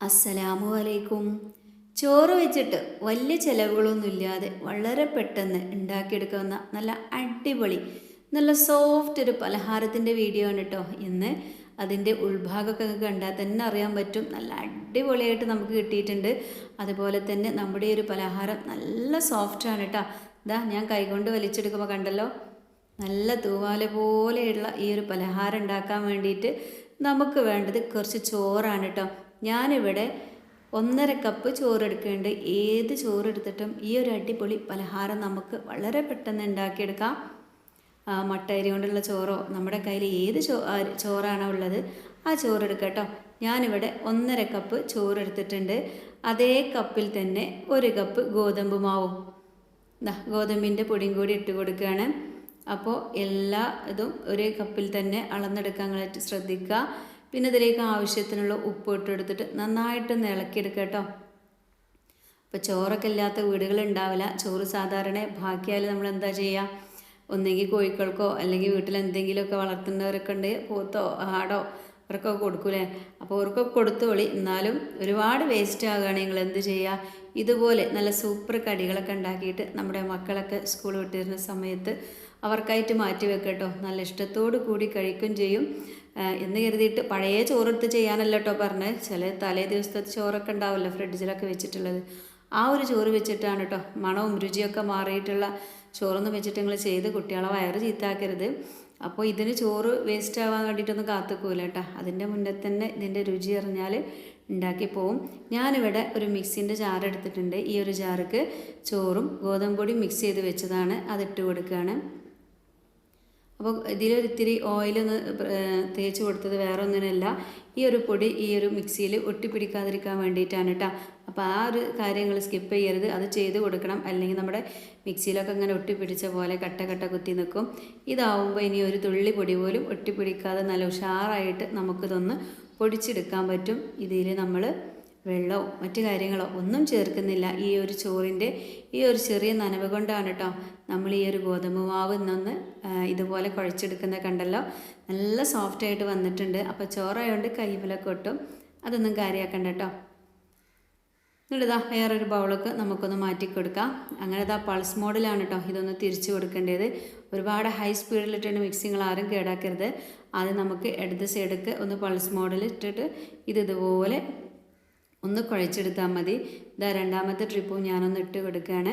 അസ്സലാമു അലൈക്കും. ചോറ് വെച്ചിട്ട് വലിയ ചിലവുകളൊന്നുമില്ലാതെ വളരെ പെട്ടെന്ന് ഉണ്ടാക്കിയെടുക്കുന്ന നല്ല അടിപൊളി നല്ല സോഫ്റ്റ് ഒരു പലഹാരത്തിന്റെ വീഡിയോ ആണ് കേട്ടോ ഇന്ന് അതിന്റെ ഉൾഭാഗമൊക്കെ കണ്ടാൽ തന്നെ അറിയാൻ പറ്റും. നല്ല അടിപൊളിയായിട്ട് നമുക്ക് കിട്ടിയിട്ടുണ്ട്. അതുപോലെ തന്നെ നമ്മുടെ ഒരു പലഹാരം നല്ല സോഫ്റ്റാണ് കേട്ടോ ഇതാ ഞാൻ കൈകൊണ്ട് വലിച്ചെടുക്കുമ്പോൾ കണ്ടല്ലോ? നല്ല തൂവാല പോലെയുള്ള ഈ ഒരു പലഹാരം ഉണ്ടാക്കാൻ വേണ്ടിയിട്ട് നമുക്ക് വേണ്ടത് കുറച്ച് ചോറാണ് കേട്ടോ ഞാനിവിടെ ഒന്നര കപ്പ് ചോറ് എടുക്കുന്നുണ്ട് ഏത് ചോറ് എടുത്തിട്ടും ഈ ഒരു അടിപൊളി പലഹാരം നമുക്ക് വളരെ പെട്ടെന്ന് ഉണ്ടാക്കിയെടുക്കാം. മട്ട അരി കൊണ്ടുള്ള ചോറോ നമ്മുടെ കയ്യിൽ ഏത് ചോ ചോറാണോ ഉള്ളത് ആ ചോറ് എടുക്കുക കേട്ടോ ഞാനിവിടെ ഒന്നര കപ്പ് ചോറ് എടുത്തിട്ടുണ്ട് അതേ കപ്പിൽ തന്നെ ഒരു കപ്പ് ഗോതമ്പ് മാവും. ദാ ഗോതമ്പിന്റെ പൊടിയും കൂടി ഇട്ട് കൊടുക്കുകയാണ് അപ്പോൾ എല്ലാ ഇതും ഒരേ കപ്പിൽ തന്നെ അളന്നെടുക്കാൻ ശ്രദ്ധിക്കുക. പിന്നെ ഇതിലേക്ക് ആവശ്യത്തിനുള്ള ഉപ്പ് ഇട്ടെടുത്തിട്ട് നന്നായിട്ടൊന്ന് ഇളക്കിയെടുക്കുക കേട്ടോ. അപ്പോൾ ചോറൊക്കെ ഇല്ലാത്ത വീടുകൾ ഉണ്ടാവില്ല. ചോറ് സാധാരണ ബാക്കിയാൽ നമ്മൾ എന്താ ചെയ്യുക ഒന്നെങ്കിൽ കോഴികൾക്കോ അല്ലെങ്കിൽ വീട്ടിൽ എന്തെങ്കിലുമൊക്കെ വളർത്തുന്നവരൊക്കെ ഉണ്ട്. പോത്തോ ആടോ അവർക്കൊക്കെ കൊടുക്കൂലേ അപ്പോൾ അവർക്കൊക്കെ കൊടുത്തോളി. എന്നാലും ഒരുപാട് വേസ്റ്റ് ആകുകയാണ് നിങ്ങൾ എന്ത് ചെയ്യുക ഇതുപോലെ നല്ല സൂപ്പർ കടികളൊക്കെ ഉണ്ടാക്കിയിട്ട് നമ്മുടെ മക്കളൊക്കെ സ്കൂൾ വിട്ടിരുന്ന സമയത്ത് അവർക്കായിട്ട് മാറ്റി വെക്കട്ടോ നല്ല ഇഷ്ടത്തോടു കൂടി കഴിക്കും ചെയ്യും. എന്ന് കരുതിയിട്ട് പഴയ ചോറെടുത്ത് ചെയ്യാനല്ല കേട്ടോ പറഞ്ഞത് ചില തലേ ദിവസത്തെ ചോറൊക്കെ ഉണ്ടാവുമല്ലോ ഫ്രിഡ്ജിലൊക്കെ വെച്ചിട്ടുള്ളത്. ആ ഒരു ചോറ് വെച്ചിട്ടാണ് കേട്ടോ മണവും രുചിയൊക്കെ മാറിയിട്ടുള്ള ചോറൊന്നും വെച്ചിട്ട് നിങ്ങൾ ചെയ്ത് കുട്ടികളെ വയറ് ചീത്താക്കരുത്. അപ്പോൾ ഇതിന് ചോറ് വേസ്റ്റ് ആവാൻ വേണ്ടിയിട്ടൊന്നും കാത്തുക്കൂല കേട്ടോ അതിന്റെ മുന്നേ തന്നെ ഇതിന്റെ രുചി അറിഞ്ഞാൽ ഉണ്ടാക്കി പോവും. ഞാനിവിടെ ഒരു മിക്സിന്റെ ജാർ എടുത്തിട്ടുണ്ട്. ഈ ഒരു ജാർക്ക് ചോറും ഗോതമ്പൊടിയും മിക്സ് ചെയ്ത് വെച്ചതാണ്. അതിട്ട് കൊടുക്കുകയാണ്. അപ്പോൾ ഇതിലൊരിത്തിരി ഓയിലൊന്ന് തേച്ച് കൊടുത്തത് വേറെ ഒന്നിനല്ല ഈ ഒരു പൊടി ഈ ഒരു മിക്സിയിൽ ഒട്ടിപ്പിടിക്കാതിരിക്കാൻ വേണ്ടിയിട്ടാണ് കേട്ടോ അപ്പോൾ ആ ഒരു കാര്യങ്ങൾ സ്കിപ്പ് ചെയ്യരുത്. അത് ചെയ്ത് കൊടുക്കണം. അല്ലെങ്കിൽ നമ്മുടെ മിക്സിയിലൊക്കെ ഇങ്ങനെ ഒട്ടിപ്പിടിച്ച പോലെ കട്ട കട്ട കുത്തി നിൽക്കും. ഇതാവുമ്പോൾ ഇനി ഒരു തുള്ളി പൊടി പോലും ഒട്ടിപ്പിടിക്കാതെ നല്ല ഉഷാറായിട്ട് നമുക്കിതൊന്ന് പൊടിച്ചെടുക്കാൻ പറ്റും. ഇതിൽ നമ്മൾ വെള്ളമോ മറ്റു കാര്യങ്ങളോ ഒന്നും ചേർക്കുന്നില്ല. ഈ ഒരു ചോറിന്റെ ഈ ഒരു ചെറിയ നനവ് കൊണ്ടാണ് കേട്ടോ നമ്മൾ ഈ ഒരു ഗോതമ്പ് മാവ് ഇന്നൊന്ന് ഇതുപോലെ കുഴച്ചെടുക്കുന്ന കണ്ടല്ലോ. നല്ല സോഫ്റ്റായിട്ട് വന്നിട്ടുണ്ട്. അപ്പോൾ ചോറായതുകൊണ്ട് കൈവിലൊക്കെ ഒട്ടും അതൊന്നും കാര്യമാക്കണ്ട കേട്ടോ എന്നിട്ടിതാ വേറൊരു ബൗളൊക്കെ നമുക്കൊന്ന് മാറ്റി കൊടുക്കാം. അങ്ങനെ ഇതാ പൾസ് മോഡിലാണ് കേട്ടോ ഇതൊന്ന് തിരിച്ചു കൊടുക്കേണ്ടത്. ഒരുപാട് ഹൈ സ്പീഡിലിട്ടാണ് മിക്സിങ്ങൾ ആരും കേടാക്കരുത്. ആദ്യം നമുക്ക് ഇടത് സൈഡൊക്കെ ഒന്ന് പൾസ് മോഡിലിട്ടിട്ട് ഇത് ഇതുപോലെ ഒന്ന് കുഴച്ചെടുത്താൽ മതി. ഇതാ രണ്ടാമത്തെ ട്രിപ്പും ഞാനൊന്ന് ഇട്ട് കൊടുക്കുകയാണ്.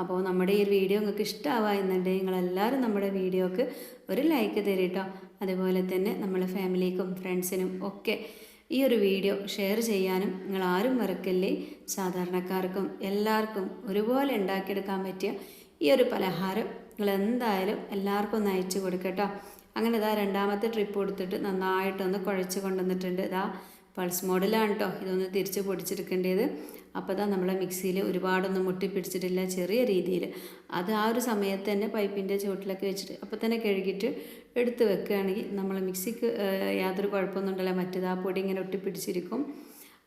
അപ്പോൾ നമ്മുടെ ഈ വീഡിയോ നിങ്ങൾക്ക് ഇഷ്ടമാവുക എന്നുണ്ടെങ്കിൽ നിങ്ങളെല്ലാവരും നമ്മുടെ വീഡിയോക്ക് ഒരു ലൈക്ക് തരിട്ടോ അതുപോലെ തന്നെ നമ്മളെ ഫാമിലിക്കും ഫ്രണ്ട്സിനും ഒക്കെ ഈ ഒരു വീഡിയോ ഷെയർ ചെയ്യാനും നിങ്ങൾ ആരും മറക്കല്ലേ? സാധാരണക്കാർക്കും എല്ലാവർക്കും ഒരുപോലെ ഉണ്ടാക്കിയെടുക്കാൻ പറ്റിയ ഈ ഒരു പലഹാരം നിങ്ങൾ എന്തായാലും എല്ലാവർക്കും ഒന്ന് അയച്ചു കൊടുക്കട്ടോ അങ്ങനെ ഇതാ രണ്ടാമത്തെ ട്രിപ്പ് കൊടുത്തിട്ട് നന്നായിട്ടൊന്ന് കുഴച്ച് കൊണ്ടുവന്നിട്ടുണ്ട്. ഇതാ പൾസ് മോഡലാണ് കേട്ടോ ഇതൊന്ന് തിരിച്ച് പൊടിച്ചെടുക്കേണ്ടത്. അപ്പോൾ തന്നെ നമ്മളെ മിക്സിയിൽ ഒരുപാടൊന്നും മുട്ടിപ്പിടിച്ചിട്ടില്ല ചെറിയ രീതിയിൽ അത് ആ ഒരു സമയത്ത് തന്നെ പൈപ്പിന്റെ ചുവട്ടിലൊക്കെ വെച്ചിട്ട് അപ്പോൾ തന്നെ കഴുകിയിട്ട് എടുത്ത് വെക്കുകയാണെങ്കിൽ നമ്മൾ മിക്സിക്ക് യാതൊരു കുഴപ്പമൊന്നും ഉണ്ടല്ലോ മറ്റേത് ആ പൊടി ഇങ്ങനെ ഒട്ടിപ്പിടിച്ചിരിക്കും.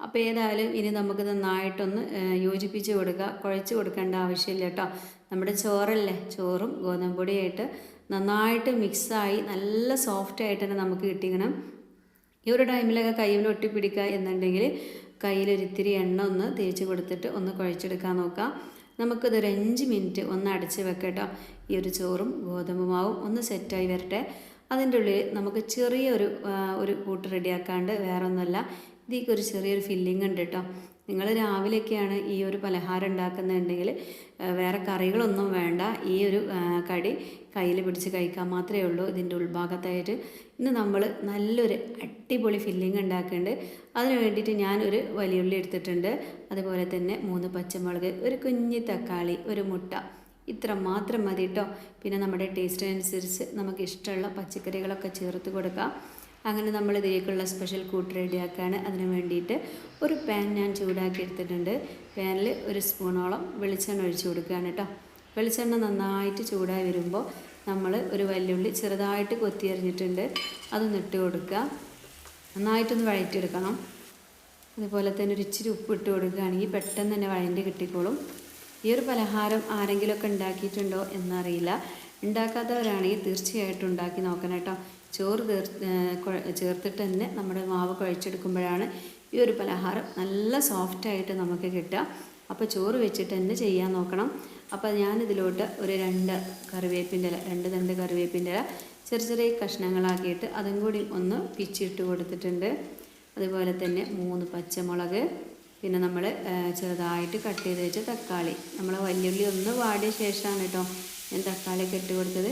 അപ്പോൾ ഏതായാലും ഇനി നമുക്ക് നന്നായിട്ടൊന്ന് യോജിപ്പിച്ച് കൊടുക്കുക. കുഴച്ച് കൊടുക്കേണ്ട ആവശ്യമില്ല കേട്ടോ നമ്മുടെ ചോറല്ലേ? ചോറും ഗോതമ്പൊടിയായിട്ട് നന്നായിട്ട് മിക്സായി നല്ല സോഫ്റ്റായിട്ട് തന്നെ നമുക്ക് കിട്ടിക്കണം. ഈ ഒരു ടൈമിലൊക്കെ കയ്യിൽ ഒട്ടിപ്പിടിക്കുക എന്നുണ്ടെങ്കിൽ കയ്യിലൊരിത്തിരി എണ്ണ ഒന്ന് തേച്ച് കൊടുത്തിട്ട് ഒന്ന് കുഴച്ചെടുക്കാൻ നോക്കാം. നമുക്കിതൊരു അഞ്ച് മിനിറ്റ് ഒന്ന് അടച്ച് വെക്കട്ടോ. ഈ ഒരു ചോറും ഗോതമ്പ് മാവും ഒന്ന് സെറ്റായി വരട്ടെ. അതിന്റെ ഉള്ളിൽ നമുക്ക് ചെറിയൊരു ഒരു കൂട്ട് റെഡിയാക്കാണ്ട് വേറെ ഒന്നുമല്ല ഇതിലേക്ക് ഒരു ചെറിയൊരു ഫില്ലിംഗ് ഉണ്ട് കേട്ടോ. നിങ്ങൾ രാവിലെയൊക്കെയാണ് ഈ ഒരു പലഹാരം ഉണ്ടാക്കുന്നുണ്ടെങ്കിൽ വേറെ കറികളൊന്നും വേണ്ട. ഈ ഒരു കടി കയ്യിൽ പിടിച്ച് കഴിക്കാൻ മാത്രമേ ഉള്ളൂ. ഇതിന്റെ ഉൾഭാഗത്തായിട്ട് ഇന്ന് നമ്മൾ നല്ലൊരു അടിപൊളി ഫില്ലിംഗ് ഉണ്ടാക്കുന്നുണ്ട്. അതിന് വേണ്ടിയിട്ട് ഞാൻ ഒരു വലിയുള്ളി എടുത്തിട്ടുണ്ട്. അതുപോലെ തന്നെ മൂന്ന് പച്ചമുളക് ഒരു കുഞ്ഞി തക്കാളി ഒരു മുട്ട. ഇത്ര മാത്രം മതി കേട്ടോ പിന്നെ നമ്മുടെ ടേസ്റ്റിനനുസരിച്ച് നമുക്ക് ഇഷ്ടമുള്ള പച്ചക്കറികളൊക്കെ ചേർത്ത് കൊടുക്കാം. അങ്ങനെ നമ്മൾ ഇതിലേക്കുള്ള സ്പെഷ്യൽ കൂട്ട് റെഡിയാക്കുകയാണ് അതിന് വേണ്ടിയിട്ട് ഒരു പാൻ ഞാൻ ചൂടാക്കി എടുത്തിട്ടുണ്ട് പാനിൽ ഒരു സ്പൂണോളം വെളിച്ചെണ്ണ ഒഴിച്ചു കൊടുക്കുകയാണ് കേട്ടോ. വെളിച്ചെണ്ണ നന്നായിട്ട് ചൂടായി വരുമ്പോൾ നമ്മൾ ഒരു വല്യുള്ളി ചെറുതായിട്ട് കൊത്തിയരിഞ്ഞിട്ടുണ്ട് അതൊന്ന് ഇട്ട് കൊടുക്കുക. നന്നായിട്ടൊന്ന് വഴറ്റിയെടുക്കണം. അതുപോലെ തന്നെ ഒരു ഇച്ചിരി ഉപ്പ് ഇട്ട് കൊടുക്കുകയാണെങ്കിൽ പെട്ടെന്ന് തന്നെ വഴണ്ടി കിട്ടിക്കോളും. ഈ ഒരു പലഹാരം ആരെങ്കിലുമൊക്കെ ഉണ്ടാക്കിയിട്ടുണ്ടോ എന്നറിയില്ല. ഉണ്ടാക്കാത്തവരാണെങ്കിൽ തീർച്ചയായിട്ടും ഉണ്ടാക്കി നോക്കണം കേട്ടോ. ചോറ് തീർ ചേർത്തിട്ട് തന്നെ നമ്മുടെ മാവ് കുഴച്ചെടുക്കുമ്പോഴാണ് ഈ ഒരു പലഹാരം നല്ല സോഫ്റ്റായിട്ട് നമുക്ക് കിട്ടുക. അപ്പോൾ ചോറ് വെച്ചിട്ട് തന്നെ ചെയ്യാൻ നോക്കണം. അപ്പോൾ ഞാനിതിലോട്ട് ഒരു രണ്ട് കറിവേപ്പിന്റെ ഇല രണ്ട് തണ്ട് കറിവേപ്പിന്റെ ഇല ചെറിയ ചെറിയ കഷ്ണങ്ങളാക്കിയിട്ട് അതും കൂടി ഒന്ന് പിച്ചിട്ട് കൊടുത്തിട്ടുണ്ട്. അതുപോലെ തന്നെ മൂന്ന് പച്ചമുളക് പിന്നെ നമ്മൾ ചെറുതായിട്ട് കട്ട് ചെയ്ത് വെച്ച തക്കാളി. നമ്മൾ വലിയുള്ളി ഒന്ന് വാടിയ ശേഷമാണ് കേട്ടോ ഞാൻ തക്കാളിയൊക്കെ ഇട്ട് കൊടുത്തത്.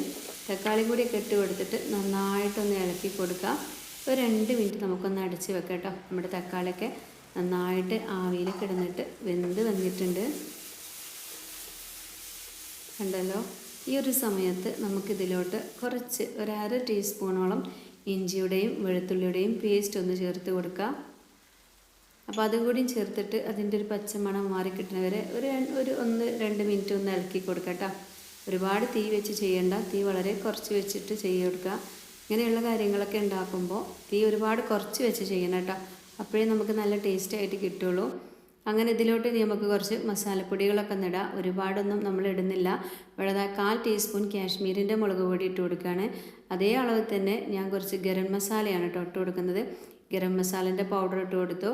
തക്കാളി കൂടി കെട്ടി ഇട്ട് കൊടുത്തിട്ട് നന്നായിട്ടൊന്ന് ഇളക്കി കൊടുക്കുക ഒരു രണ്ട് മിനിറ്റ് നമുക്കൊന്ന് അടച്ച് വെക്കാം കേട്ടോ. നമ്മുടെ തക്കാളിയൊക്കെ നന്നായിട്ട് ആവിയിൽ കിടന്നിട്ട് വെന്ത് വന്നിട്ടുണ്ട്. കണ്ടല്ലോ? ഈ ഒരു സമയത്ത് നമുക്കിതിലോട്ട് കുറച്ച് ഒരു അര ടീസ്പൂണോളം ഇഞ്ചിയുടെയും വെളുത്തുള്ളിയുടെയും പേസ്റ്റ് ഒന്ന് ചേർത്ത് കൊടുക്കുക അപ്പോൾ അതും ചേർത്തിട്ട് അതിന്റെ ഒരു പച്ചമണം മാറി കിട്ടുന്നവരെ ഒരു ഒരു ഒന്ന് രണ്ട് മിനിറ്റ് ഒന്ന് ഇളക്കി കൊടുക്കാം കേട്ടോ. ഒരുപാട് തീ വെച്ച് ചെയ്യേണ്ട. തീ വളരെ കുറച്ച് വെച്ചിട്ട് ചെയ്ത് ഇങ്ങനെയുള്ള കാര്യങ്ങളൊക്കെ ഉണ്ടാക്കുമ്പോൾ തീ ഒരുപാട് കുറച്ച് വെച്ച് ചെയ്യണം കേട്ടോ. അപ്പോഴേ നമുക്ക് നല്ല ടേസ്റ്റ് ആയിട്ട് കിട്ടുള്ളൂ. അങ്ങനെ ഇതിലോട്ട് ഇനി നമുക്ക് കുറച്ച് മസാലപ്പൊടികളൊക്കെ ഇടാം. ഒരുപാടൊന്നും നമ്മൾ ഇടുന്നില്ല. ദാ കാൽ ടീസ്പൂൺ കാശ്മീരിന്റെ മുളക് പൊടി ഇട്ട് കൊടുക്കുകയാണ്. അതേ അളവിൽ തന്നെ ഞാൻ കുറച്ച് ഗരം മസാലയാണ് കേട്ടോ ഇട്ട് കൊടുക്കുന്നത്. ഗരം മസാലന്റെ പൗഡർ ഇട്ട് കൊടുത്തു.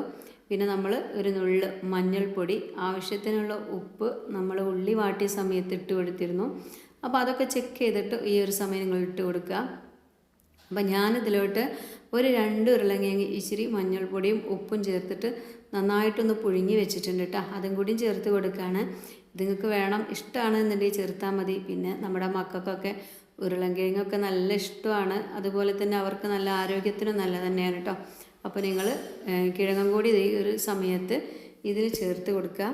പിന്നെ നമ്മൾ ഒരു നുള്ള് മഞ്ഞൾപ്പൊടി ആവശ്യത്തിനുള്ള ഉപ്പ് നമ്മൾ ഉള്ളി വാട്ടിയ സമയത്ത് ഇട്ട് കൊടുത്തിരുന്നു. അപ്പോൾ അതൊക്കെ ചെക്ക് ചെയ്തിട്ട് ഈ ഒരു സമയം നിങ്ങൾ ഇട്ട് കൊടുക്കുക. അപ്പം ഞാനിതിലോട്ട് ഒരു രണ്ട് ഉരുളങ്കിഴങ്ങ് ഇച്ചിരി മഞ്ഞൾപ്പൊടിയും ഉപ്പും ചേർത്തിട്ട് നന്നായിട്ടൊന്ന് പുഴുങ്ങി വെച്ചിട്ടുണ്ട് കേട്ടോ. അതും കൂടിയും ചേർത്ത് കൊടുക്കുകയാണ്. നിങ്ങൾക്ക് വേണം ഇഷ്ടമാണ് എന്നുണ്ടെങ്കിൽ ചേർത്താൽ മതി. പിന്നെ നമ്മുടെ മക്കൾക്കൊക്കെ ഉരുളങ്കിഴങ്ങൊക്കെ നല്ല ഇഷ്ടമാണ്. അതുപോലെ തന്നെ അവർക്ക് നല്ല ആരോഗ്യത്തിനും നല്ല തന്നെയാണ് കേട്ടോ. അപ്പോൾ നിങ്ങൾ കിഴങ്ങും കൂടി ഈ ഒരു സമയത്ത് ഇതിൽ ചേർത്ത് കൊടുക്കുക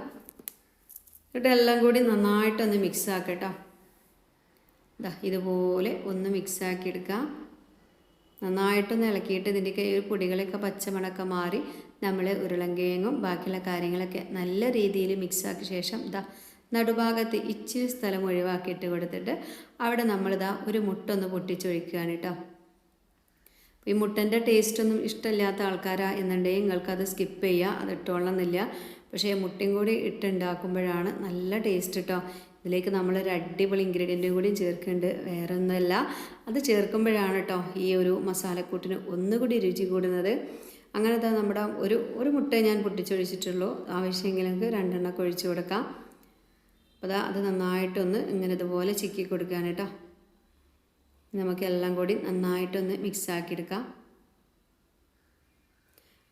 എന്നിട്ട് എല്ലാം കൂടി നന്നായിട്ടൊന്ന് മിക്സ് ആക്കട്ടോ ഇതാ ഇതുപോലെ ഒന്ന് മിക്സ് ആക്കി എടുക്കാം. നന്നായിട്ടൊന്ന് ഇളക്കിയിട്ട് ഇതിന്റെയൊക്കെ ഈ പൊടികളൊക്കെ പച്ചമണക്കം മാറി നമ്മൾ ഉരുളങ്കിഴങ്ങും ബാക്കിയുള്ള കാര്യങ്ങളൊക്കെ നല്ല രീതിയിൽ മിക്സ് മിക്സാക്കിയ ശേഷം ഇതാ നടുഭാഗത്ത് ഇച്ചിരി സ്ഥലം ഒഴിവാക്കിയിട്ട് കൊടുത്തിട്ട് അവിടെ നമ്മളിതാ ഒരു മുട്ട ഒന്ന് പൊട്ടിച്ചൊഴിക്കുകയാണ് കേട്ടോ ഈ മുട്ടന്റെ ടേസ്റ്റൊന്നും ഇഷ്ടമില്ലാത്ത ആൾക്കാരാ എന്നുണ്ടെങ്കിൽ നിങ്ങൾക്കത് സ്കിപ്പ് ചെയ്യുക. അത് ഇട്ടോളണമെന്നില്ല. പക്ഷേ മുട്ടയും കൂടി ഇട്ടുണ്ടാക്കുമ്പോഴാണ് നല്ല ടേസ്റ്റ് കേട്ടോ ഇതിലേക്ക് നമ്മൾ ഒരു അടിപൊളി ഇൻഗ്രീഡിയന്റും കൂടി ചേർക്കുന്നുണ്ട്. വേറെ ഒന്നുമല്ല അത് ചേർക്കുമ്പോഴാണ് കേട്ടോ ഈ ഒരു മസാലക്കൂട്ടിന് ഒന്നുകൂടി രുചി കൂടുന്നത്. അങ്ങനത്തെ നമ്മുടെ ഒരു ഒരു മുട്ട ഞാൻ പൊട്ടിച്ചൊഴിച്ചിട്ടുള്ളൂ. ആവശ്യമെങ്കിൽ നമുക്ക് രണ്ടെണ്ണമൊക്കെ ഒഴിച്ചു കൊടുക്കാം. അപ്പോൾ അതാ നന്നായിട്ടൊന്ന് ഇങ്ങനെ ഇതുപോലെ ചിക്കി കേട്ടോ നമുക്ക് എല്ലാം കൂടി നന്നായിട്ടൊന്ന് മിക്സ് ആക്കിയെടുക്കാം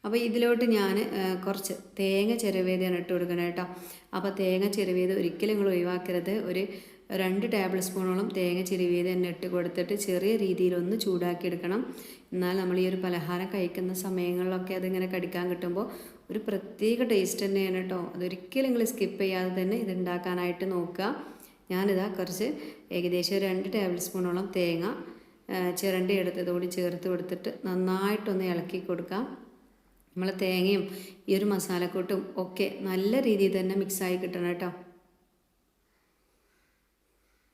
അപ്പോൾ ഇതിലോട്ട് ഞാൻ കുറച്ച് തേങ്ങ ചിരവേതാണ് ഇട്ട് കൊടുക്കണം കേട്ടോ. അപ്പോൾ തേങ്ങ ചിരവിയത് ഒരിക്കലും നിങ്ങൾ ഒഴിവാക്കരുത്. ഒരു രണ്ട് ടേബിൾ സ്പൂണോളം തേങ്ങ ചിരവിയത് തന്നെ ഇട്ട് കൊടുത്തിട്ട് ചെറിയ രീതിയിലൊന്ന് ചൂടാക്കി എടുക്കണം എന്നാൽ നമ്മൾ ഈ ഒരു പലഹാരം കഴിക്കുന്ന സമയങ്ങളിലൊക്കെ അതിങ്ങനെ കടിക്കാൻ കിട്ടുമ്പോൾ ഒരു പ്രത്യേക ടേസ്റ്റ് തന്നെയാണ് കേട്ടോ. അതൊരിക്കലും നിങ്ങൾ സ്കിപ്പ് ചെയ്യാതെ തന്നെ ഇത് ഉണ്ടാക്കാനായിട്ട് നോക്കുക. ഞാനിതാ കുറച്ച് ഏകദേശം രണ്ട് ടേബിൾ സ്പൂണോളം തേങ്ങ ചിരണ്ടി എടുത്തതോടി ചേർത്ത് കൊടുത്തിട്ട് നന്നായിട്ടൊന്ന് ഇളക്കി കൊടുക്കാം. നമ്മൾ തേങ്ങയും ഈ ഒരു മസാലക്കൂട്ടും ഒക്കെ നല്ല രീതിയിൽ തന്നെ മിക്സായി കിട്ടണം കേട്ടോ.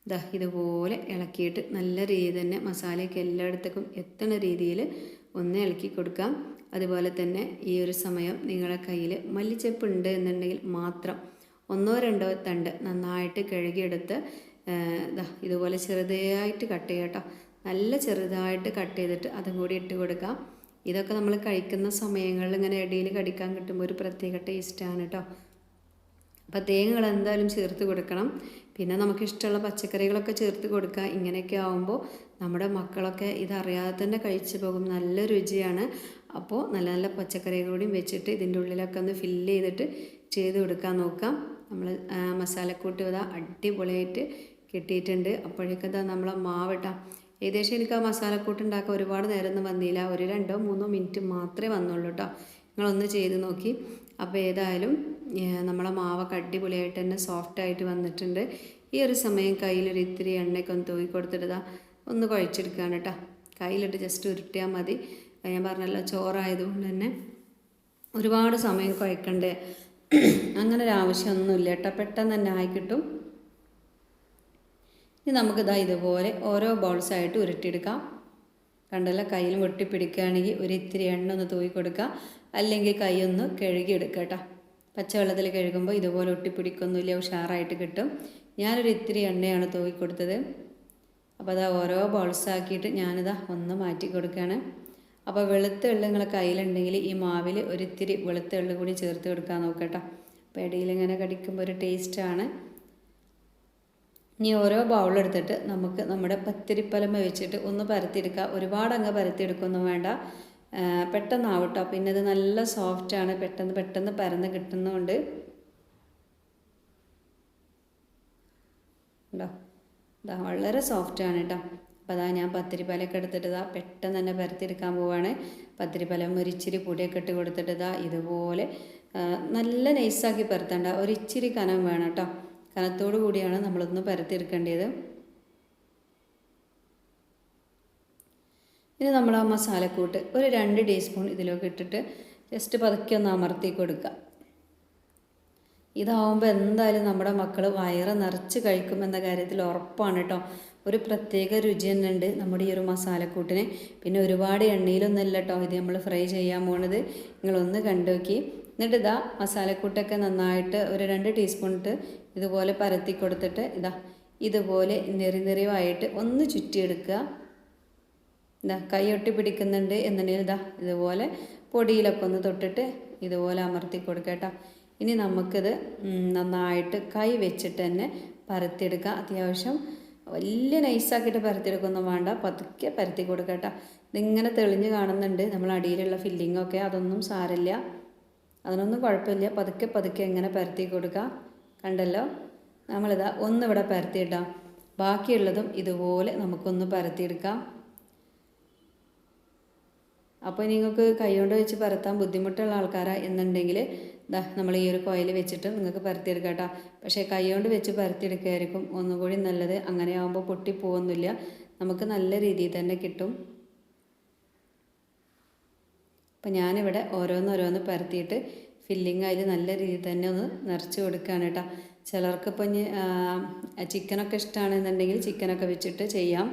ദാ ഇതുപോലെ ഇളക്കിയിട്ട് നല്ല രീതിയിൽ തന്നെ മസാലയൊക്കെ എല്ലായിടത്തേക്കും എത്തണ രീതിയിൽ ഒന്ന് ഇളക്കി കൊടുക്കാം. അതുപോലെ തന്നെ ഈ ഒരു സമയം നിങ്ങളുടെ കയ്യിൽ മല്ലിച്ചപ്പ് ഉണ്ട് എന്നുണ്ടെങ്കിൽ മാത്രം ഒന്നോ രണ്ടോ തണ്ട് നന്നായിട്ട് കഴുകിയെടുത്ത് ഇതുപോലെ ചെറുതായിട്ട് കട്ട് ചെയ്യട്ടോ നല്ല ചെറുതായിട്ട് കട്ട് ചെയ്തിട്ട് അതും കൂടി ഇട്ട് കൊടുക്കാം. ഇതൊക്കെ നമ്മൾ കഴിക്കുന്ന സമയങ്ങളിൽ ഇങ്ങനെ ഇടയിൽ കടിക്കാൻ കിട്ടുമ്പോൾ ഒരു പ്രത്യേക ടേസ്റ്റാണ് കേട്ടോ അപ്പോൾ തേങ്ങകൾ എന്തായാലും ചേർത്ത് കൊടുക്കണം. പിന്നെ നമുക്കിഷ്ടമുള്ള പച്ചക്കറികളൊക്കെ ചേർത്ത് കൊടുക്കുക. ഇങ്ങനെയൊക്കെ ആവുമ്പോൾ നമ്മുടെ മക്കളൊക്കെ ഇതറിയാതെ തന്നെ കഴിച്ചു പോകും. നല്ല രുചിയാണ്. അപ്പോൾ നല്ല നല്ല പച്ചക്കറികളൂടെയും വെച്ചിട്ട് ഇതിന്റെ ഉള്ളിലൊക്കെ ഒന്ന് ഫില്ല് ചെയ്തിട്ട് ചെയ്ത് കൊടുക്കാൻ നോക്കാം. നമ്മൾ മസാലക്കൂട്ട് ഇതാ അടിപൊളിയായിട്ട് കിട്ടിയിട്ടുണ്ട്. അപ്പോഴേക്കും ഇതാ നമ്മളെ മാവിട്ട. ഏകദേശം എനിക്ക് ആ മസാലക്കൂട്ട് ഉണ്ടാക്കാൻ ഒരുപാട് നേരമൊന്നും വന്നില്ല. ഒരു രണ്ടോ മൂന്നോ മിനിറ്റ് മാത്രമേ വന്നുള്ളൂ കേട്ടോ. നിങ്ങളൊന്ന് ചെയ്ത് നോക്കി. അപ്പോൾ ഏതായാലും നമ്മളെ മാവൊക്കെ അടിപൊളിയായിട്ട് തന്നെ സോഫ്റ്റായിട്ട് വന്നിട്ടുണ്ട്. ഈ ഒരു സമയം കയ്യിലൊരു ഇത്തിരി എണ്ണയൊക്കെ ഒന്ന് തൂക്കി കൊടുത്തിട്ട് ഒന്ന് കുഴച്ചെടുക്കുകയാണ് കേട്ടോ. കയ്യിലിട്ട് ജസ്റ്റ് ഉരുട്ടിയാൽ മതി. ഞാൻ പറഞ്ഞല്ലോ ചോറായതുകൊണ്ട് തന്നെ ഒരുപാട് സമയം കുഴക്കണ്ടേ? അങ്ങനെ ഒരു ആവശ്യമൊന്നുമില്ല കേട്ടോ. പെട്ടെന്ന് തന്നെ ആയി കിട്ടും ഇനി നമുക്കിതാ ഇതുപോലെ ഓരോ ബൗൾസായിട്ട് ഉരുട്ടിയെടുക്കാം. കണ്ടല്ല? കയ്യിൽ വെട്ടിപ്പിടിക്കുകയാണെങ്കിൽ ഒരു ഇത്തിരി എണ്ണ ഒന്ന് തൂക്കി കൊടുക്കുക. അല്ലെങ്കിൽ കൈ ഒന്ന് കഴുകിയെടുക്കുക കേട്ടോ. പച്ചവെള്ളത്തിൽ കഴുകുമ്പോൾ ഇതുപോലെ ഒട്ടിപ്പിടിക്കൊന്നുമില്ല ഉഷാറായിട്ട് കിട്ടും. ഞാനൊരു ഇത്തിരി എണ്ണയാണ് തൂക്കി കൊടുത്തത് അപ്പോൾ അതാ ഓരോ ബൗൾസാക്കിയിട്ട് ഞാനിതാ ഒന്ന് മാറ്റി കൊടുക്കുകയാണ് അപ്പോൾ വെളുത്ത എള്ള് നിങ്ങളെ കയ്യിലുണ്ടെങ്കിൽ ഈ മാവിൽ ഒരിത്തിരി വെളുത്ത എള്ള് കൂടി ചേർത്ത് കൊടുക്കാൻ നോക്കട്ടോ അപ്പോൾ ഇടയിൽ ഇങ്ങനെ കടിക്കുമ്പോൾ ഒരു ടേസ്റ്റാണ് ഇനി ഓരോ ബൗളെടുത്തിട്ട് നമുക്ക് നമ്മുടെ പത്തിരിപ്പലമ വെച്ചിട്ട് ഒന്ന് പരത്തിയെടുക്കുക ഒരുപാട് അങ്ങ് പരത്തിയെടുക്കൊന്നും വേണ്ട. പെട്ടെന്നാവട്ടോ. പിന്നെ ഇത് നല്ല സോഫ്റ്റാണ് പെട്ടെന്ന് പെട്ടെന്ന് പരന്ന് കിട്ടുന്നതുകൊണ്ട് ഉണ്ടോ? വളരെ സോഫ്റ്റാണ് കേട്ടോ. അപ്പോൾ അതാ ഞാൻ പത്തിരിപ്പലൊക്കെ എടുത്തിട്ട് പെട്ടെന്ന് തന്നെ പരത്തിയെടുക്കാൻ പോവാണ്. പത്തിരിപ്പലം ഒരു ഇച്ചിരി പൊടിയൊക്കെ ഇട്ട് കൊടുത്തിട്ട് ഇതാ ഇതുപോലെ നല്ല നൈസാക്കി പരത്തണ്ട. ഒരു ഇച്ചിരി കനം വേണം കേട്ടോ കനത്തോടു കൂടിയാണ് നമ്മളൊന്ന് പരത്തിയെടുക്കേണ്ടത്. ഇനി നമ്മൾ ആ മസാലക്കൂട്ട് ഒരു രണ്ട് ടീസ്പൂൺ ഇതിലൊക്കെ ഇട്ടിട്ട് ജസ്റ്റ് പതുക്കെ ഒന്ന് അമർത്തി കൊടുക്കുക ഇതാവുമ്പോൾ എന്തായാലും നമ്മുടെ മക്കൾ വയറ് നിറച്ച് കഴിക്കുമെന്ന കാര്യത്തിൽ ഉറപ്പാണ് കേട്ടോ ഒരു പ്രത്യേക രുചി തന്നെ ഉണ്ട് നമ്മുടെ ഈ ഒരു മസാലക്കൂട്ടിന്. പിന്നെ ഒരുപാട് എണ്ണയിലൊന്നുമല്ല കേട്ടോ ഇത് നമ്മൾ ഫ്രൈ ചെയ്യാൻ പോണത്. നിങ്ങളൊന്ന് കണ്ടു നോക്കി എന്നിട്ട് ഇതാ മസാലക്കൂട്ടൊക്കെ നന്നായിട്ട് ഒരു രണ്ട് ടീസ്പൂൺ ഇട്ട് ഇതുപോലെ പരത്തി കൊടുത്തിട്ട് ഇതാ ഇതുപോലെ നെറി നെറിവായിട്ട് ഒന്ന് ചുറ്റിയെടുക്കുക ഇതാ കൈയൊട്ടി പിടിക്കുന്നുണ്ട് എന്നുണ്ടെങ്കിൽ ഇതാ ഇതുപോലെ പൊടിയിലൊക്കെ ഒന്ന് തൊട്ടിട്ട് ഇതുപോലെ അമർത്തി കൊടുക്കുക കൊടുക്കട്ടോ ഇനി നമുക്കിത് നന്നായിട്ട് കൈ വെച്ചിട്ട് തന്നെ പരത്തിയെടുക്കുക അത്യാവശ്യം വലിയ നൈസാക്കിയിട്ട് പരത്തിയെടുക്കൊന്നും വേണ്ട. പതുക്കെ പരത്തി കൊടുക്കട്ടോ ഇതിങ്ങനെ തെളിഞ്ഞ് കാണുന്നുണ്ട്. നമ്മൾ അടിയിലുള്ള ഫില്ലിങ്ങൊക്കെ അതൊന്നും സാരമില്ല. അതിനൊന്നും കുഴപ്പമില്ല. പതുക്കെ പതുക്കെ ഇങ്ങനെ പരത്തി കൊടുക്കുക കണ്ടല്ലോ? നമ്മളിതാ ഒന്നിവിടെ പരത്തിയിട്ടാം ബാക്കിയുള്ളതും ഇതുപോലെ നമുക്കൊന്ന് പരത്തിയെടുക്കാം അപ്പോൾ നിങ്ങൾക്ക് കൈകൊണ്ട് വെച്ച് പരത്താൻ ബുദ്ധിമുട്ടുള്ള ആൾക്കാരാ എന്നുണ്ടെങ്കിൽ ദാ നമ്മൾ ഈ ഒരു കോയിൽ വെച്ചിട്ട് നിങ്ങൾക്ക് പരത്തിയെടുക്കാം കേട്ടോ. പക്ഷേ കൈകൊണ്ട് വെച്ച് പരത്തിയെടുക്കുകയായിരിക്കും ഒന്നുകൂടി നല്ലത്. അങ്ങനെ ആകുമ്പോൾ പൊട്ടിപ്പോകുന്നില്ല നമുക്ക് നല്ല രീതിയിൽ തന്നെ കിട്ടും. അപ്പം ഞാനിവിടെ ഓരോന്നോരോന്ന് പരത്തിയിട്ട് ഫില്ലിങ് അതിൽ നല്ല രീതിയിൽ തന്നെ ഒന്ന് നിറച്ച് കൊടുക്കുകയാണ് കേട്ടോ. ചിലർക്ക് ഇപ്പം ഇനി ചിക്കനൊക്കെ ഇഷ്ടമാണെന്നുണ്ടെങ്കിൽ ചിക്കനൊക്കെ വെച്ചിട്ട് ചെയ്യാം.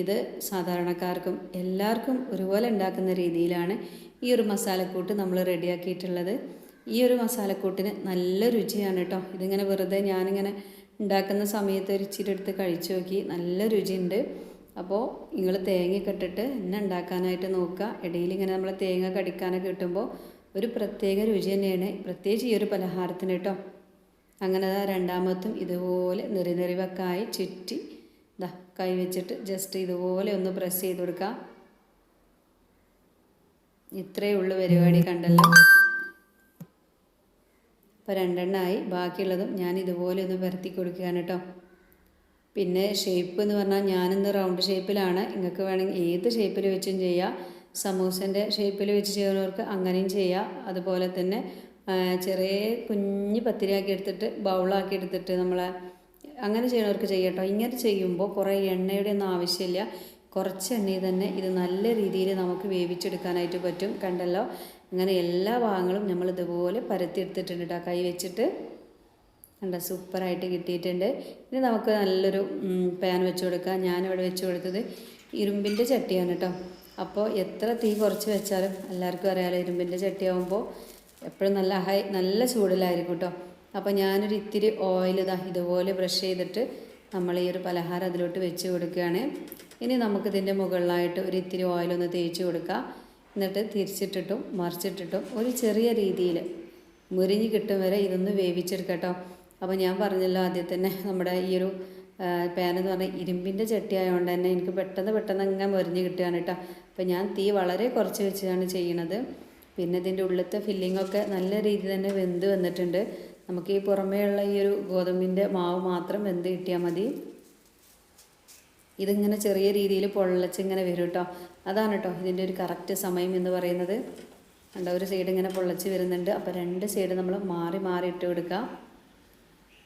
ഇത് സാധാരണക്കാർക്കും എല്ലാവർക്കും ഒരുപോലെ ഉണ്ടാക്കുന്ന രീതിയിലാണ് ഈ ഒരു മസാലക്കൂട്ട് നമ്മൾ റെഡിയാക്കിയിട്ടുള്ളത്. ഈ ഒരു മസാലക്കൂട്ടിന് നല്ല രുചിയാണ് കേട്ടോ ഇതിങ്ങനെ വെറുതെ ഞാനിങ്ങനെ ഉണ്ടാക്കുന്ന സമയത്ത് ഒരു ഇച്ചിരി എടുത്ത് കഴിച്ചു നോക്കി നല്ല രുചിയുണ്ട്. അപ്പോൾ നിങ്ങൾ തേങ്ങയൊക്കെ ഇട്ടിട്ട് എന്നെ ഉണ്ടാക്കാനായിട്ട് നോക്കുക. ഇടയിൽ ഇങ്ങനെ നമ്മൾ തേങ്ങ കടിക്കാനൊക്കെ കിട്ടുമ്പോൾ ഒരു പ്രത്യേക രുചി തന്നെയാണ്. പ്രത്യേകിച്ച് ഈ ഒരു പലഹാരത്തിന് കേട്ടോ അങ്ങനെ രണ്ടാമത്തും ഇതുപോലെ നെറി നെറിവക്കായി ചുറ്റി ഇതാ കൈ വെച്ചിട്ട് ജസ്റ്റ് ഇതുപോലെ ഒന്ന് പ്രസ് ചെയ്ത് കൊടുക്കുക. ഇത്രയേ ഉള്ളൂ പരിപാടി കണ്ടല്ലോ. അപ്പോൾ രണ്ടെണ്ണമായി ബാക്കിയുള്ളതും ഞാൻ ഇതുപോലെ ഒന്ന് പരത്തി കൊടുക്കുകയാണ് കേട്ടോ പിന്നെ ഷേപ്പ് എന്ന് പറഞ്ഞാൽ ഞാനിന്ന് റൗണ്ട് ഷേപ്പിലാണ് നിങ്ങൾക്ക് വേണമെങ്കിൽ ഏത് ഷേപ്പിൽ വെച്ചും ചെയ്യാം. സമൂസന്റെ ഷേപ്പിൽ വെച്ച് ചെയ്യുന്നവർക്ക് അങ്ങനെയും ചെയ്യാം. അതുപോലെ തന്നെ ചെറിയ കുഞ്ഞ് പത്തിരിയാക്കി എടുത്തിട്ട് ബൗളാക്കി എടുത്തിട്ട് നമ്മൾ അങ്ങനെ ചെയ്യുന്നവർക്ക് ചെയ്യട്ടോ ഇങ്ങനെ ചെയ്യുമ്പോൾ കുറേ എണ്ണയുടെ ഒന്നും ആവശ്യമില്ല. കുറച്ച് എണ്ണയിൽ തന്നെ ഇത് നല്ല രീതിയിൽ നമുക്ക് വേവിച്ചെടുക്കാനായിട്ട് പറ്റും. കണ്ടല്ലോ? അങ്ങനെ എല്ലാ ഭാഗങ്ങളും നമ്മൾ ഇതുപോലെ പരത്തി എടുത്തിട്ടുണ്ട് കേട്ടോ. കൈ വെച്ചിട്ട് കണ്ട സൂപ്പറായിട്ട് കിട്ടിയിട്ടുണ്ട്. ഇനി നമുക്ക് നല്ലൊരു പാൻ വെച്ച് കൊടുക്കാം. ഞാനിവിടെ വെച്ച് കൊടുത്തത് ഇരുമ്പിന്റെ ചട്ടിയാണ് കേട്ടോ. അപ്പോൾ എത്ര തീ കുറച്ച് വെച്ചാലും എല്ലാവർക്കും അറിയാലോ ഇരുമ്പിന്റെ ചട്ടിയാകുമ്പോൾ എപ്പോഴും നല്ല ഹൈ നല്ല ചൂടിലായിരിക്കും കേട്ടോ. അപ്പോൾ ഞാനൊരു ഇത്തിരി ഓയിൽ ഇതാ ഇതുപോലെ ബ്രഷ് ചെയ്തിട്ട് നമ്മൾ ഈ ഒരു പലഹാരം അതിലോട്ട് വെച്ച് കൊടുക്കുകയാണ്. ഇനി നമുക്കിതിന്റെ മുകളിലായിട്ട് ഒരു ഇത്തിരി ഓയിലൊന്ന് തേച്ച് കൊടുക്കുക എന്നിട്ട് തിരിച്ചിട്ടിട്ടും മറിച്ചിട്ടിട്ടും ഒരു ചെറിയ രീതിയിൽ മുരിഞ്ഞ് കിട്ടും വരെ ഇതൊന്ന് വേവിച്ചെടുക്കട്ടോ. അപ്പോൾ ഞാൻ പറഞ്ഞല്ലോ ആദ്യം തന്നെ നമ്മുടെ ഈ ഒരു പാൻ എന്ന് പറഞ്ഞാൽ ഇരുമ്പിന്റെ ചട്ടി ആയതുകൊണ്ട് തന്നെ എനിക്ക് പെട്ടെന്ന് പെട്ടെന്ന് അങ്ങനെ മുരിഞ്ഞ് കിട്ടുകയാണ് കേട്ടോ. അപ്പോൾ ഞാൻ തീ വളരെ കുറച്ച് വെച്ചാണ് ചെയ്യണത്. പിന്നെ ഇതിന്റെ ഉള്ളിലത്തെ ഫില്ലിങ്ങൊക്കെ നല്ല രീതിയിൽ തന്നെ വെന്ത് വന്നിട്ടുണ്ട്. നമുക്ക് ഈ പുറമേയുള്ള ഈ ഒരു ഗോതമ്പിന്റെ മാവ് മാത്രം വെന്ത് കിട്ടിയാൽ മതി. ഇതിങ്ങനെ ചെറിയ രീതിയിൽ പൊള്ളച്ച് ഇങ്ങനെ വരും കേട്ടോ. അതാണ് കേട്ടോ ഇതിന്റെ ഒരു കറക്റ്റ് സമയം എന്ന് പറയുന്നത്. കണ്ടോ ഒരു സൈഡ് ഇങ്ങനെ പൊള്ളച്ച് വരുന്നുണ്ട്. അപ്പോൾ രണ്ട് സൈഡ് നമ്മൾ മാറി മാറി ഇട്ട് കൊടുക്കുക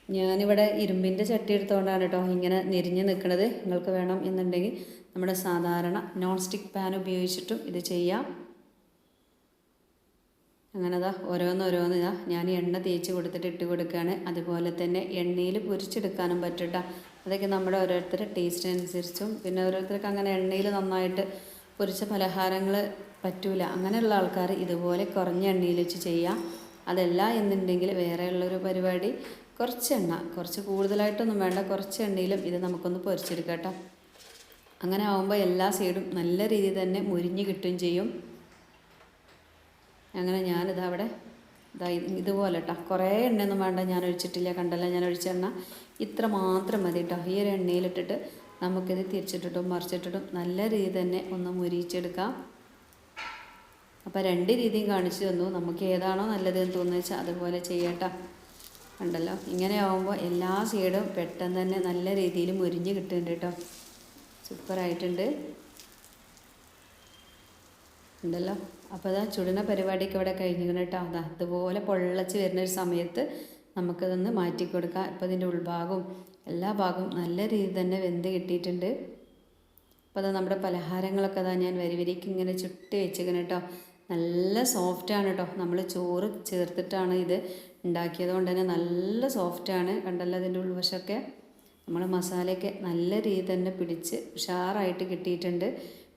ഞാനിവിടെ ഇരുമ്പിന്റെ ചട്ടി എടുത്തുകൊണ്ടാണ് കേട്ടോ ഇങ്ങനെ നെരിഞ്ഞ് നിൽക്കുന്നത് നിങ്ങൾക്ക് വേണം എന്നുണ്ടെങ്കിൽ നമ്മുടെ സാധാരണ നോൺ സ്റ്റിക്ക് പാൻ ഉപയോഗിച്ചിട്ടും ഇത് ചെയ്യാം. അങ്ങനെ ഓരോന്നോരോന്ന് ഇതാ ഞാൻ എണ്ണ തേച്ച് കൊടുത്തിട്ട് ഇട്ട് കൊടുക്കുകയാണ് അതുപോലെ തന്നെ എണ്ണയിൽ പൊരിച്ചെടുക്കാനും പറ്റും. അതൊക്കെ നമ്മുടെ ഓരോരുത്തരുടെ ടേസ്റ്റിനനുസരിച്ചും പിന്നെ ഓരോരുത്തർക്ക് അങ്ങനെ എണ്ണയിൽ നന്നായിട്ട് പൊരിച്ച പലഹാരങ്ങൾ പറ്റൂല. അങ്ങനെയുള്ള ആൾക്കാർ ഇതുപോലെ കുറഞ്ഞ എണ്ണയിൽ വെച്ച് ചെയ്യാം. അതല്ല എന്നുണ്ടെങ്കിൽ വേറെയുള്ളൊരു പരിപാടി കുറച്ച് എണ്ണ കുറച്ച് കൂടുതലായിട്ടൊന്നും വേണ്ട കുറച്ച് എണ്ണയിലും ഇത് നമുക്കൊന്ന് പൊരിച്ചെടുക്കാം കേട്ടോ അങ്ങനെ ആകുമ്പോൾ എല്ലാ സൈഡും നല്ല രീതിയിൽ തന്നെ മുരിഞ്ഞ് കിട്ടുകയും ചെയ്യും. അങ്ങനെ ഞാനിത് അവിടെ ഇതാ ഇത് ഇതുപോലെ കേട്ടോ കുറേ എണ്ണയൊന്നും വേണ്ട ഞാൻ ഒഴിച്ചിട്ടില്ല കണ്ടല്ല ഞാൻ ഒഴിച്ച എണ്ണ ഇത്ര മാത്രം മതി കേട്ടോ ഈ ഒരു എണ്ണയിലിട്ടിട്ട് നമുക്കിത് തിരിച്ചിട്ടിട്ടും മറിച്ചിട്ടിട്ടും നല്ല രീതി തന്നെ ഒന്ന് മുരിച്ചെടുക്കാം അപ്പോൾ രണ്ട് രീതിയും കാണിച്ചു തന്നു. നമുക്ക് ഏതാണോ നല്ലതെന്ന് തോന്നുന്നത് വെച്ചാൽ അതുപോലെ ചെയ്യട്ടോ. ഉണ്ടല്ലോ ഇങ്ങനെ ആവുമ്പോൾ എല്ലാ സൈഡും പെട്ടെന്ന് തന്നെ നല്ല രീതിയിൽ മുരിഞ്ഞ് കിട്ടുന്നുണ്ട് കേട്ടോ. സൂപ്പറായിട്ടുണ്ട്. ഉണ്ടല്ലോ അപ്പോൾ അതാ ചുടുന്ന പരിപാടിയൊക്കെ ഇവിടെ കഴിഞ്ഞിരിക്കണം കേട്ടോ. അതാ അതുപോലെ പൊള്ളച്ച് വരുന്ന ഒരു സമയത്ത് നമുക്കതൊന്ന് മാറ്റി കൊടുക്കാം ഇപ്പോൾ ഇതിന്റെ ഉൾഭാഗവും എല്ലാ ഭാഗവും നല്ല രീതിയിൽ തന്നെ വെന്ത് കിട്ടിയിട്ടുണ്ട്. അപ്പോൾ അതാ നമ്മുടെ പലഹാരങ്ങളൊക്കെ അതാ ഞാൻ വരി വരിക്ക് ഇങ്ങനെ ചുട്ടി വെച്ചിരിക്കണം കേട്ടോ. നല്ല സോഫ്റ്റാണ് കേട്ടോ. നമ്മൾ ചോറ് ചേർത്തിട്ടാണ് ഇത് ഉണ്ടാക്കിയത് കൊണ്ട് തന്നെ നല്ല സോഫ്റ്റാണ് കണ്ടല്ലോ അതിന്റെ ഉൾവശമൊക്കെ. നമ്മൾ മസാലയൊക്കെ നല്ല രീതിയിൽ തന്നെ പിടിച്ച് ഉഷാറായിട്ട് കിട്ടിയിട്ടുണ്ട്.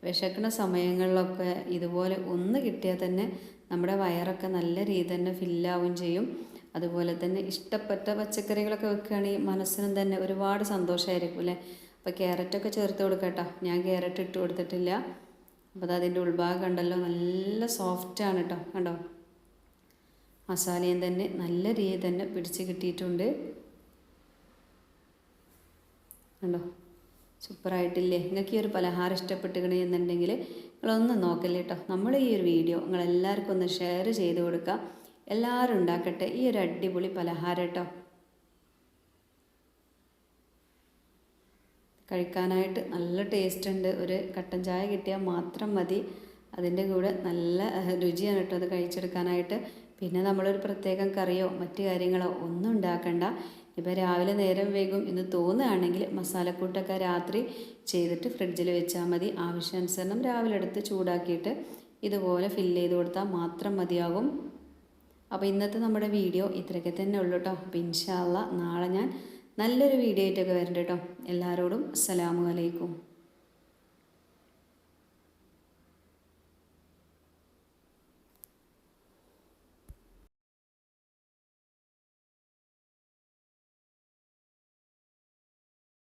വിശക്കുന്ന സമയങ്ങളിലൊക്കെ ഇതുപോലെ ഒന്ന് കിട്ടിയാൽ തന്നെ നമ്മുടെ വയറൊക്കെ നല്ല രീതി തന്നെ ഫില്ലാവുകയും ചെയ്യും. അതുപോലെ തന്നെ ഇഷ്ടപ്പെട്ട പച്ചക്കറികളൊക്കെ വെക്കുകയാണെങ്കിൽ മനസ്സിനും തന്നെ ഒരുപാട് സന്തോഷമായിരിക്കും അല്ലേ? അപ്പോൾ ക്യാരറ്റൊക്കെ ചേർത്ത് കൊടുക്കട്ടോ ഞാൻ ക്യാരറ്റ് ഇട്ട് കൊടുത്തിട്ടില്ല. അപ്പോൾ അത് അതിന്റെ ഉൾഭാഗം കണ്ടല്ലോ നല്ല സോഫ്റ്റാണ് കേട്ടോ. കണ്ടോ? മസാലയും തന്നെ നല്ല രീതിയിൽ തന്നെ പിടിച്ച് കിട്ടിയിട്ടുണ്ട്. കണ്ടോ? സൂപ്പറായിട്ടില്ലേ? നിങ്ങൾക്ക് ഈ ഒരു പലഹാരം ഇഷ്ടപ്പെട്ടുകണേ എന്നുണ്ടെങ്കിൽ നിങ്ങളൊന്ന് നോക്കല്ലേ കേട്ടോ. നമ്മൾ ഈ ഒരു വീഡിയോ നിങ്ങൾ എല്ലാവർക്കും ഒന്ന് ഷെയർ ചെയ്ത് കൊടുക്കുക. എല്ലാവരും ഉണ്ടാക്കട്ടെ ഈ ഒരു അടിപൊളി പലഹാരം കേട്ടോ. കഴിക്കാനായിട്ട് നല്ല ടേസ്റ്റ് ഉണ്ട്. ഒരു കട്ടൻ ചായ കിട്ടിയാൽ മാത്രം മതി. അതിന്റെ കൂടെ നല്ല രുചിയാണ് കേട്ടോ അത് കഴിച്ചെടുക്കാനായിട്ട്. പിന്നെ നമ്മളൊരു പ്രത്യേകം കറിയോ മറ്റു കാര്യങ്ങളോ ഒന്നും ഉണ്ടാക്കണ്ട. ഇപ്പോൾ രാവിലെ നേരം വേഗം എന്ന് തോന്നുകയാണെങ്കിൽ മസാലക്കൂട്ടൊക്കെ രാത്രി ചെയ്തിട്ട് ഫ്രിഡ്ജിൽ വെച്ചാൽ മതി. ആവശ്യാനുസരണം രാവിലെ എടുത്ത് ചൂടാക്കിയിട്ട് ഇതുപോലെ ഫില്ല് ചെയ്ത് കൊടുത്താൽ മാത്രം മതിയാകും. അപ്പോൾ ഇന്നത്തെ നമ്മുടെ വീഡിയോ ഇത്രയൊക്കെ തന്നെ ഉള്ളൂ കേട്ടോ അപ്പോൾ ഇൻഷാല്ല നാളെ ഞാൻ നല്ലൊരു വീഡിയോ ആയിട്ടൊക്കെ വരണ്ട കേട്ടോ എല്ലാവരോടും അസ്സലാമു അലൈക്കും.